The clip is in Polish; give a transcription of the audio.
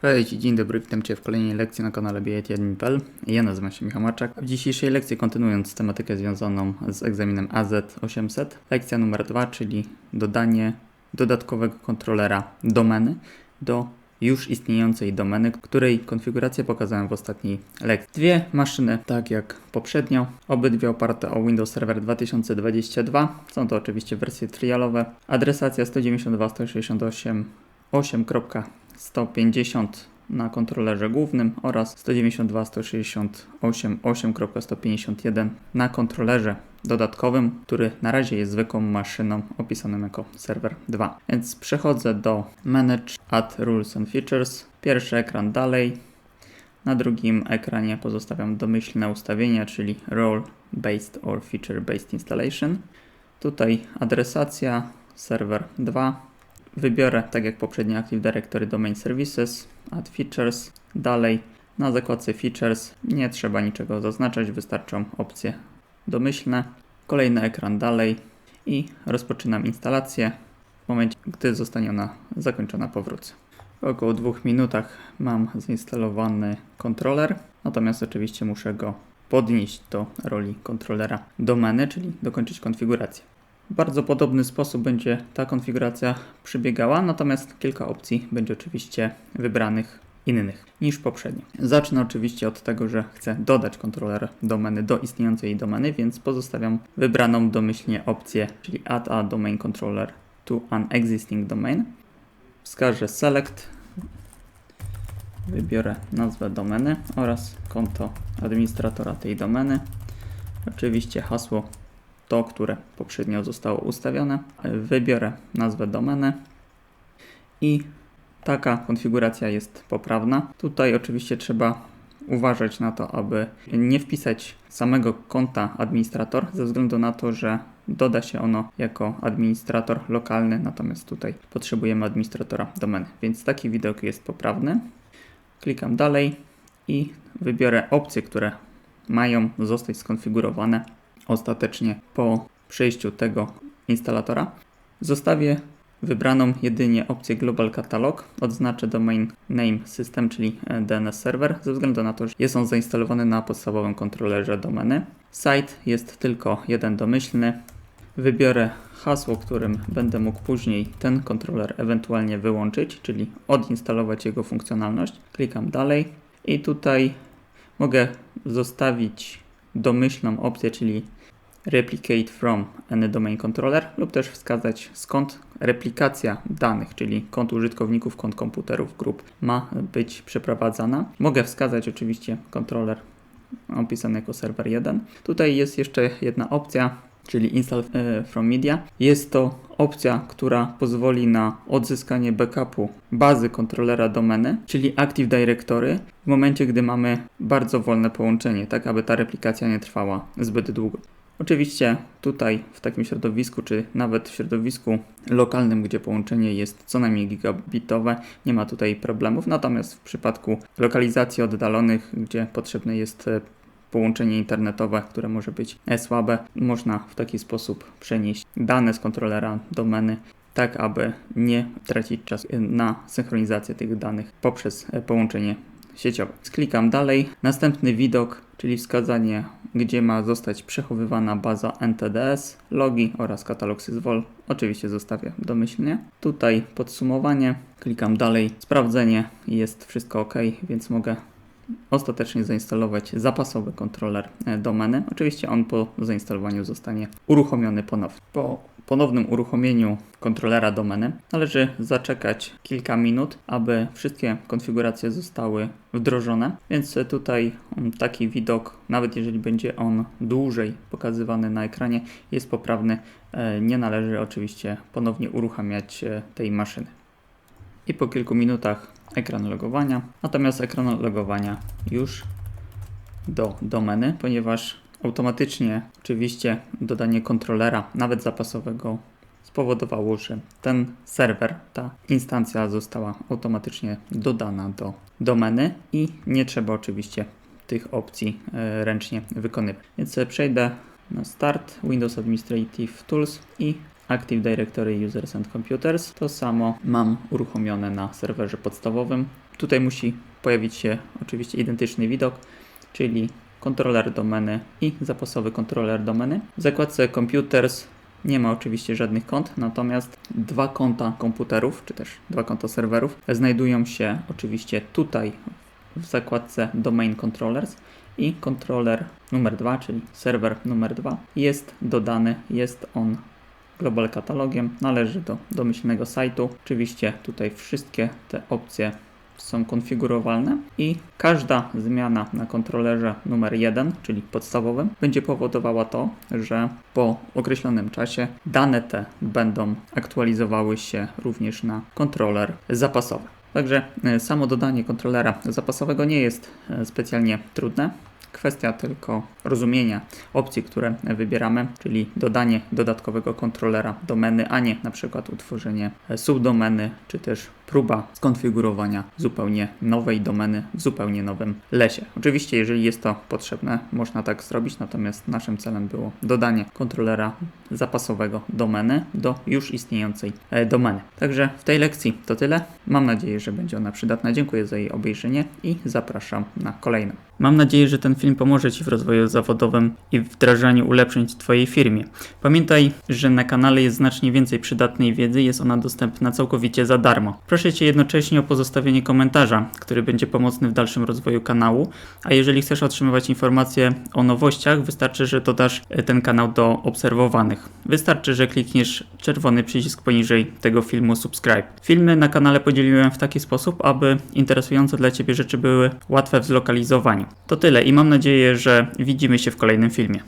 Cześć, dzień dobry, witam Cię w kolejnej lekcji na kanale biet1.pl. Ja nazywam się Michał Maczak. W dzisiejszej lekcji kontynuując tematykę związaną z egzaminem AZ800, lekcja numer 2, czyli dodanie dodatkowego kontrolera domeny do już istniejącej domeny, której konfigurację pokazałem w ostatniej lekcji. Dwie maszyny, tak jak poprzednio, obydwie oparte o Windows Server 2022. Są to oczywiście wersje trialowe. Adresacja 192.168.8.150 na kontrolerze głównym oraz 192.168.8.151 na kontrolerze dodatkowym, który na razie jest zwykłą maszyną opisaną jako serwer 2. Więc przechodzę do Manage Add Rules and Features. Pierwszy ekran dalej. Na drugim ekranie pozostawiam domyślne ustawienia, czyli Role Based or Feature Based Installation. Tutaj adresacja serwer 2. Wybiorę, tak jak poprzednio, Active Directory Domain Services, Add Features. Dalej na zakładce Features nie trzeba niczego zaznaczać, wystarczą opcje domyślne. Kolejny ekran dalej i rozpoczynam instalację. W momencie, gdy zostanie ona zakończona, powrócę. W około dwóch minutach mam zainstalowany kontroler, natomiast oczywiście muszę go podnieść do roli kontrolera domeny, czyli dokończyć konfigurację. Bardzo podobny sposób będzie ta konfiguracja przebiegała, natomiast kilka opcji będzie oczywiście wybranych innych niż poprzednio. Zacznę oczywiście od tego, że chcę dodać kontroler domeny do istniejącej domeny, więc pozostawiam wybraną domyślnie opcję, czyli add a domain controller to an existing domain. Wskażę select, wybiorę nazwę domeny oraz konto administratora tej domeny. Oczywiście hasło to, które poprzednio zostało ustawione. Wybiorę nazwę domeny i taka konfiguracja jest poprawna. Tutaj oczywiście trzeba uważać na to, aby nie wpisać samego konta administrator, ze względu na to, że doda się ono jako administrator lokalny, natomiast tutaj potrzebujemy administratora domeny, więc taki widok jest poprawny. Klikam dalej i wybiorę opcje, które mają zostać skonfigurowane ostatecznie po przejściu tego instalatora. Zostawię wybraną jedynie opcję Global Catalog. Odznaczę domain name system, czyli DNS server, ze względu na to, że jest on zainstalowany na podstawowym kontrolerze domeny. Site jest tylko jeden domyślny. Wybiorę hasło, którym będę mógł później ten kontroler ewentualnie wyłączyć, czyli odinstalować jego funkcjonalność. Klikam dalej i tutaj mogę zostawić domyślną opcję, czyli replicate from any domain controller lub też wskazać skąd replikacja danych, czyli kont użytkowników, kont komputerów, grup ma być przeprowadzana. Mogę wskazać oczywiście kontroler opisany jako server 1. Tutaj jest jeszcze jedna opcja, czyli install e, from media. Jest to opcja, która pozwoli na odzyskanie backupu bazy kontrolera domeny, czyli Active Directory, w momencie, gdy mamy bardzo wolne połączenie, tak aby ta replikacja nie trwała zbyt długo. Oczywiście tutaj w takim środowisku, czy nawet w środowisku lokalnym, gdzie połączenie jest co najmniej gigabitowe, nie ma tutaj problemów. Natomiast w przypadku lokalizacji oddalonych, gdzie potrzebne jest e, połączenie internetowe, które może być słabe, można w taki sposób przenieść dane z kontrolera domeny, tak aby nie tracić czasu na synchronizację tych danych poprzez e, połączenie sieciowe. Sklikam dalej. Następny widok, czyli wskazanie, gdzie ma zostać przechowywana baza NTDS, logi oraz katalog sysvol. Oczywiście zostawię domyślnie. Tutaj podsumowanie. Klikam dalej. Sprawdzenie. Jest wszystko ok, więc mogę ostatecznie zainstalować zapasowy kontroler e, domeny. Oczywiście on po zainstalowaniu zostanie uruchomiony ponownie. Po ponownym uruchomieniu kontrolera domeny należy zaczekać kilka minut, aby wszystkie konfiguracje zostały wdrożone. Więc tutaj mm, taki widok, nawet jeżeli będzie on dłużej pokazywany na ekranie, jest poprawny. E, Nie należy oczywiście ponownie uruchamiać e, tej maszyny. I po kilku minutach ekran logowania. Natomiast ekran logowania już do domeny, ponieważ automatycznie oczywiście dodanie kontrolera, nawet zapasowego, spowodowało, że ten serwer, ta instancja została automatycznie dodana do domeny i nie trzeba oczywiście tych opcji e, ręcznie wykonywać. Więc e, przejdę na Start, Windows Administrative Tools i Active Directory Users and Computers. To samo mam uruchomione na serwerze podstawowym. Tutaj musi pojawić się oczywiście identyczny widok, czyli kontroler domeny i zapasowy kontroler domeny. W zakładce Computers nie ma oczywiście żadnych kont, natomiast dwa konta komputerów, czy też dwa konta serwerów znajdują się oczywiście tutaj w zakładce Domain Controllers i kontroler numer 2, czyli serwer numer 2 jest dodany, jest on global katalogiem, należy do domyślnego sajtu. Oczywiście tutaj wszystkie te opcje są konfigurowalne i każda zmiana na kontrolerze numer 1, czyli podstawowym, będzie powodowała to, że po określonym czasie dane te będą aktualizowały się również na kontroler zapasowy. Także e, samo dodanie kontrolera zapasowego nie jest e, specjalnie trudne. Kwestia tylko rozumienia opcji, które wybieramy, czyli dodanie dodatkowego kontrolera domeny, a nie na przykład utworzenie subdomeny, czy też próba skonfigurowania zupełnie nowej domeny w zupełnie nowym lesie. Oczywiście, jeżeli jest to potrzebne, można tak zrobić, natomiast naszym celem było dodanie kontrolera zapasowego domeny do już istniejącej e, domeny. Także w tej lekcji to tyle. Mam nadzieję, że będzie ona przydatna. Dziękuję za jej obejrzenie i zapraszam na kolejną. Mam nadzieję, że ten film pomoże Ci w rozwoju zawodowym i wdrażaniu ulepszeń w Twojej firmie. Pamiętaj, że na kanale jest znacznie więcej przydatnej wiedzy, jest ona dostępna całkowicie za darmo. Proszę Cię jednocześnie o pozostawienie komentarza, który będzie pomocny w dalszym rozwoju kanału, a jeżeli chcesz otrzymywać informacje o nowościach, wystarczy, że dodasz e, ten kanał do obserwowanych. Wystarczy, że klikniesz czerwony przycisk poniżej tego filmu subscribe. Filmy na kanale podzieliłem w taki sposób, aby interesujące dla Ciebie rzeczy były łatwe w zlokalizowaniu. To tyle i mam nadzieję, że widzimy się w kolejnym filmie.